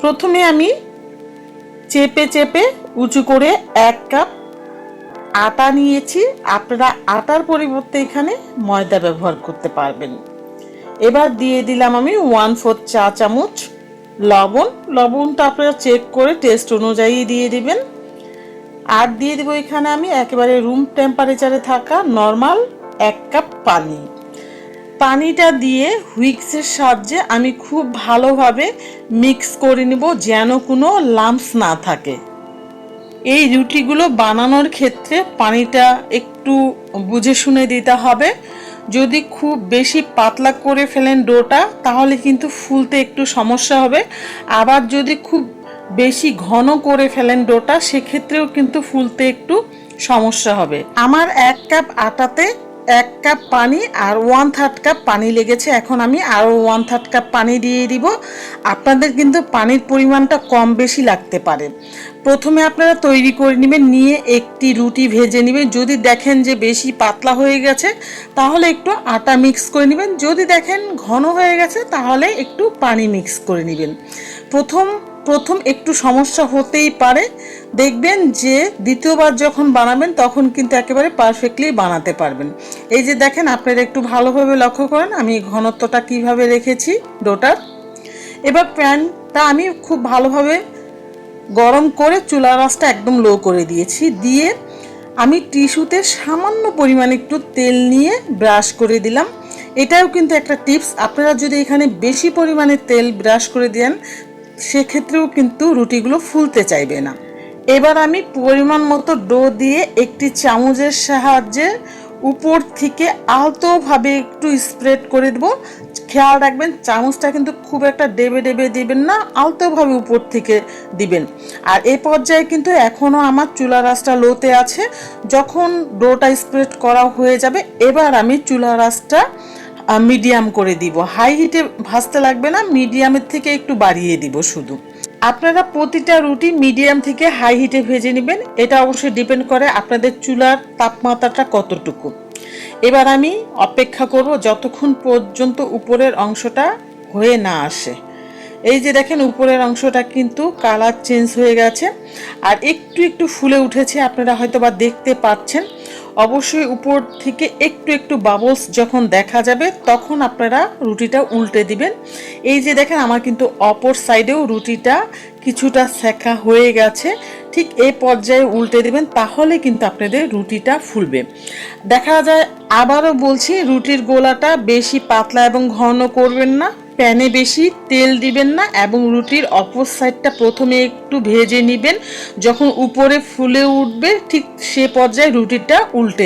প্রথমে আমি চেপে চেপে উঁচু করে এক কাপ আটা নিয়েছি। আপনারা আটার পরিবর্তে এখানে ময়দা ব্যবহার করতে পারবেন। এবার দিয়ে দিলাম আমি ওয়ান ফোর চা চামচ লবণ। লবণটা আপনারা চেক করে টেস্ট অনুযায়ী দিয়ে দিবেন। আর দিয়ে দেবো এখানে আমি একেবারে রুম টেম্পারেচারে থাকা নর্মাল এক কাপ পানি। পানিটা দিয়ে হুইক্সের সাহায্যে আমি খুব ভালোভাবে মিক্স করে নিব যেন কোনো লাম্পস না থাকে। এই রুটিগুলো বানানোর ক্ষেত্রে পানিটা একটু বুঝে শুনে দিতে হবে। যদি খুব বেশি পাতলা করে ফেলেন ডোটা, তাহলে কিন্তু ফুলতে একটু সমস্যা হবে। আবার যদি খুব বেশি ঘন করে ফেলেন ডোটা, সেক্ষেত্রেও কিন্তু ফুলতে একটু সমস্যা হবে। আমার এক কাপ আটাতে এক কাপ পানি আর ওয়ান থার্ড কাপ পানি লেগেছে। এখন আমি আরও ওয়ান থার্ড কাপ পানি দিয়ে দিব। আপনাদের কিন্তু পানির পরিমাণটা কম বেশি লাগতে পারে। প্রথমে আপনারা তৈরি করে নেবেন, নিয়ে একটি রুটি ভেজে নেবেন। যদি দেখেন যে বেশি পাতলা হয়ে গেছে, তাহলে একটু আটা মিক্স করে নেবেন। যদি দেখেন ঘন হয়ে গেছে, তাহলে একটু পানি মিক্স করে নেবেন। প্রথম প্রথম একটু সমস্যা হতেই পারে। দেখবেন যে দ্বিতীয়বার যখন বানাবেন, তখন কিন্তু একেবারে পারফেক্টলি বানাতে পারবেন। এই যে দেখেন, আপনারা একটু ভালোভাবে লক্ষ্য করেন, আমি ঘনত্বটা কীভাবে রেখেছি, ডোটার। এবার প্যানটা আমি খুব ভালোভাবে গরম করে চুলা রাসটা একদম লো করে দিয়েছি। দিয়ে আমি টিস্যুতে সামান্য পরিমাণে একটু তেল নিয়ে ব্রাশ করে দিলাম। এটাও কিন্তু একটা টিপস, আপনারা যদি এখানে বেশি পরিমাণে তেল ব্রাশ করে দেন সেক্ষেত্রেও কিন্তু রুটিগুলো ফুলতে চাইবে না। এবার আমি পরিমাণ মতো ডো দিয়ে একটি চামচের সাহায্যে উপর থেকে আলতোভাবে একটু স্প্রেড করে দেবো। খেয়াল রাখবেন, চামচটা কিন্তু খুব একটা ডেবে ডেবে দিবেন না, আলতোভাবে উপর থেকে দিবেন। আর এই পর্যায়ে কিন্তু এখনও আমার চুলা রাসটা লোতে আছে। যখন ডোটা স্প্রেড করা হয়ে যাবে, এবার আমি চুলা রাসটা মিডিয়াম করে দিব। হাই হিটে ভাজতে লাগবে না মিডিয়ামের থেকে একটু বাড়িয়ে দিব শুধু। আপনারা প্রতিটা রুটি মিডিয়াম থেকে হাই হিটে ভেজে নেবেন। এটা অবশ্যই ডিপেন্ড করে আপনাদের চুলার তাপমাত্রাটা কতটুকু। এবার আমি অপেক্ষা করব যতক্ষণ পর্যন্ত উপরের অংশটা হয়ে না আসে। এই যে দেখেন উপরের অংশটা কিন্তু কালার চেঞ্জ হয়ে গেছে। আর একটু একটু ফুলে উঠেছে, আপনারা হয়তো বা দেখতে পাচ্ছেন। অবশ্যই উপর থেকে একটু একটু বাবলস যখন দেখা যাবে, তখন আপনারা রুটিটা উল্টে দিবেন। এই যে দেখেন, আমার কিন্তু অপর সাইডেও রুটিটা কিছুটা সেকা হয়ে গেছে। ঠিক এই পর্যায়ে উল্টে দেবেন, তাহলে কিন্তু আপনাদের রুটিটা ফুলবে। দেখা যায়, আবারও বলছি, রুটির গোলাটা বেশি পাতলা এবং ঘন করবেন না। প্যানে বেশি তেল দিবেন না এবং রুটির অপর সাইডটা প্রথমে একটু ভেজে নেবেন। যখন উপরে ফুলে উঠবে, ঠিক সে পর্যায়ে রুটিটা উল্টে